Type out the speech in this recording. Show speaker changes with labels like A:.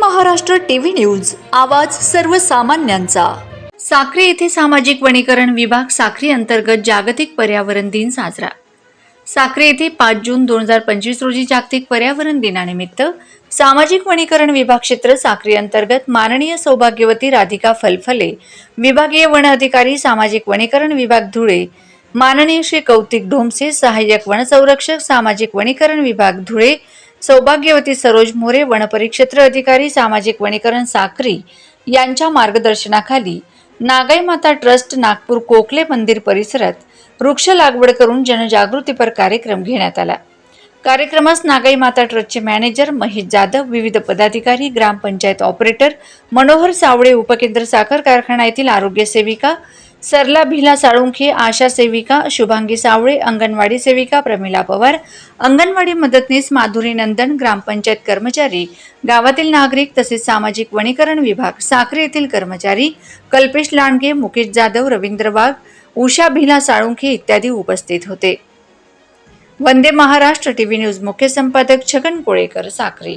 A: Maharashtra TV news आवाज सर्वसामान्यांचा. साखरे येथे सामाजिक वनीकरण विभाग साखरी अंतर्गत जागतिक पर्यावरण दिन साजरा. साखरे येथे पाच जून दोन हजार पंचवीस रोजी जागतिक पर्यावरण दिनानिमित्त सामाजिक वनीकरण विभाग क्षेत्र साखरे अंतर्गत माननीय सौभाग्यवती राधिका फलफले विभागीय वन अधिकारी सामाजिक वनीकरण विभाग धुळे माननीय श्री कौतिक ढोमसे सहाय्यक वनसंरक्षक सामाजिक वनीकरण विभाग धुळे सौभाग्यवती सरोज मोरे वनपरिक्षेत्र अधिकारी सामाजिक वनीकरण साखरी यांच्या मार्गदर्शनाखाली नागाई माता ट्रस्ट नागपूर कोकले मंदिर परिसरात वृक्ष लागवड करून जनजागृतीपर कार्यक्रम घेण्यात आला. कार्यक्रमास नागाई माता ट्रस्टचे मॅनेजर महेश जाधव विविध पदाधिकारी ग्रामपंचायत ऑपरेटर मनोहर सावळे उपकेंद्र साखर कारखाना येथील आरोग्य सेविका सरला भिला साळुंखे आशा सेविका शुभांगी सावळे अंगणवाडी सेविका प्रमिला पवार अंगणवाडी मदतनीस माधुरी नंदन ग्रामपंचायत कर्मचारी गावातील नागरिक तसेच सामाजिक वनीकरण विभाग साखरे येथील कर्मचारी कल्पेश लांडगे मुकेश जाधव रवींद्र वाघ उषा भिला साळुंखे इत्यादी उपस्थित होते. वंदे महाराष्ट्र टीव्ही न्यूज मुख्य संपादक छगन कोळेकर साखरे